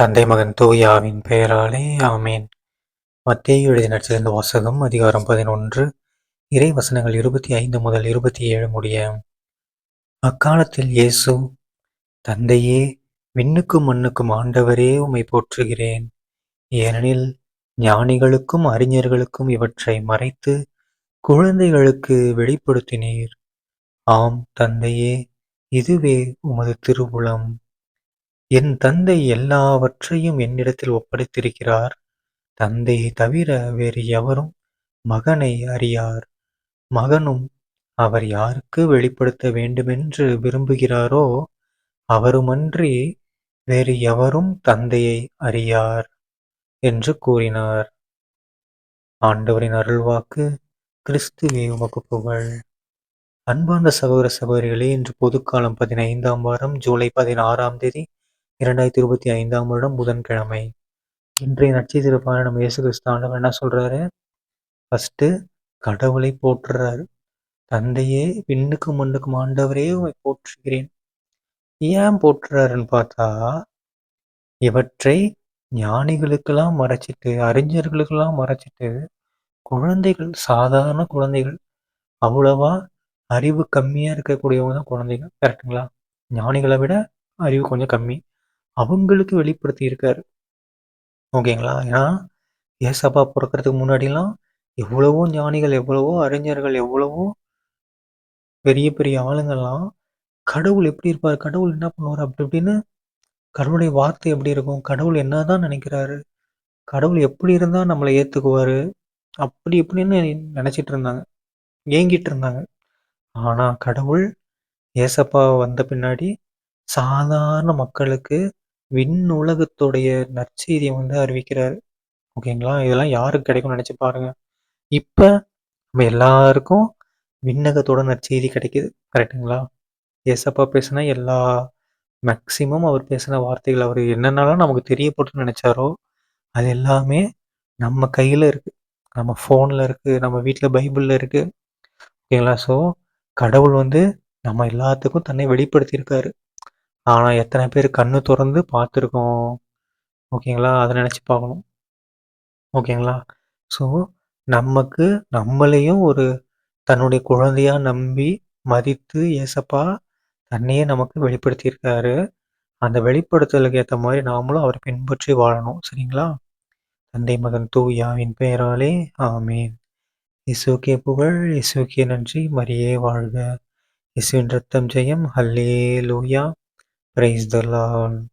தந்தை மகன் தூயாவின் பெயராலே ஆமேன். மத்தேயு எழுதிய நற்சிறந்த வாசகம் அதிகாரம் பதினொன்று இறை வசனங்கள் இருபத்தி ஐந்து முதல் இருபத்தி ஏழு முடிய. அக்காலத்தில் இயேசு தந்தையே விண்ணுக்கும் மண்ணுக்கும் ஆண்டவரே உம்மை போற்றுகிறேன். ஏனெனில் ஞானிகளுக்கும் அறிஞர்களுக்கும் இவற்றை மறைத்து குழந்தைகளுக்கு வெளிப்படுத்தினீர். ஆம் தந்தையே இதுவே உமது திருவுளம். என் தந்தை எல்லாவற்றையும் என்னிடத்தில் ஒப்படைத்திருக்கிறார். தந்தையை தவிர வேறு எவரும் மகனை அறியார். மகனும் அவர் யாருக்கு வெளிப்படுத்த வேண்டுமென்று விரும்புகிறாரோ அவருமன்றி வேறு எவரும் தந்தையை அறியார் என்று கூறினார். ஆண்டவரின் அருள்வாக்கு கிறிஸ்துவே உமக்கு புகழ். அன்பார்ந்த சகோதர சகோதரிகளே இன்று பொதுக்காலம் பதினைந்தாம் வாரம் ஜூலை பதினாறாம் தேதி இரண்டாயிரத்தி இருபத்தி ஐந்தாம் வருடம் புதன்கிழமை. இன்றைய நட்சத்திர பாரணம் இயேசு கிறிஸ்து ஆண்டவர் என்ன சொல்கிறாரு ஃபஸ்ட்டு கடவுளை போற்றுறாரு. தந்தையே விண்ணுக்கும் மண்ணுக்கும் ஆண்டவரே உமை போற்றுகிறேன். ஏன் போற்றுறாருன்னு பார்த்தா இவற்றை ஞானிகளுக்கெல்லாம் மறைச்சிட்டு அறிஞர்களுக்கெல்லாம் மறைச்சிட்டு குழந்தைகள் சாதாரண குழந்தைகள் அவ்வளவா அறிவு கம்மியாக இருக்கக்கூடியவங்க தான் குழந்தைகள். கரெக்டுங்களா ஞானிகளை விட அறிவு கொஞ்சம் கம்மி. அவங்களுக்கு வெளிப்படுத்தி இருக்காரு ஓகேங்களா? ஏன்னா ஏசப்பா பிறக்கிறதுக்கு முன்னாடிலாம் எவ்வளவோ ஞானிகள் எவ்வளவோ அறிஞர்கள் எவ்வளவோ பெரிய பெரிய ஆளுங்கள்லாம் கடவுள் எப்படி இருப்பார்? கடவுள் என்ன பண்ணுவார்? அப்படி இப்படின்னு கடவுளுடைய வார்த்தை எப்படி இருக்கும்? கடவுள் என்னதான் நினைக்கிறாரு? கடவுள் எப்படி இருந்தால் நம்மளை ஏற்றுக்குவார் அப்படி இப்படின்னு நினச்சிட்டு இருந்தாங்க. ஏங்கிட்டு இருந்தாங்க. ஆனால் கடவுள் ஏசப்பா வந்த பின்னாடி சாதாரண மக்களுக்கு விண்ணுலகத்துடைய நற்செய்தியை வந்து அறிவிக்கிறாரு. ஓகேங்களா? இதெல்லாம் யாருக்கு கிடைக்கும்னு நினச்சி பாருங்க. இப்போ நம்ம எல்லாருக்கும் விண்ணகத்தோட நற்செய்தி கிடைக்குது. கரெக்டுங்களா ஏசப்பா பேசினா எல்லா மேக்சிமம் அவர் பேசின வார்த்தைகள் அவர் என்னென்னலாம் நமக்கு தெரியப்பட்டு நினச்சாரோ அது எல்லாமே நம்ம கையில் இருக்குது நம்ம ஃபோனில் இருக்குது நம்ம வீட்டில் பைபிளில் இருக்குது ஓகேங்களா? ஸோ கடவுள் வந்து நம்ம எல்லாத்துக்கும் தன்னை வெளிப்படுத்தியிருக்காரு. ஆனால் எத்தனை பேர் கண்ணு திறந்து பார்த்துருக்கோம். ஓகேங்களா? அதை நினச்சி பார்க்கணும். ஓகேங்களா? ஸோ நமக்கு நம்மளையும் ஒரு தன்னுடைய குழந்தையா நம்பி மதித்து ஏசப்பா தன்னையே நமக்கு வெளிப்படுத்தியிருக்காரு. அந்த வெளிப்படுத்தலுக்கு ஏற்ற மாதிரி நாமளும் அவரை பின்பற்றி வாழணும். சரிங்களா? தந்தை மகன் தூயாவின் பெயராலே ஆமீன். இசுக்கே புகழ் இசுக்கே நன்றி. மரியே வாழ்க. இசுவின் ரத்தம் ஜெயம். ஹல்லே லூயா Praise the Lord.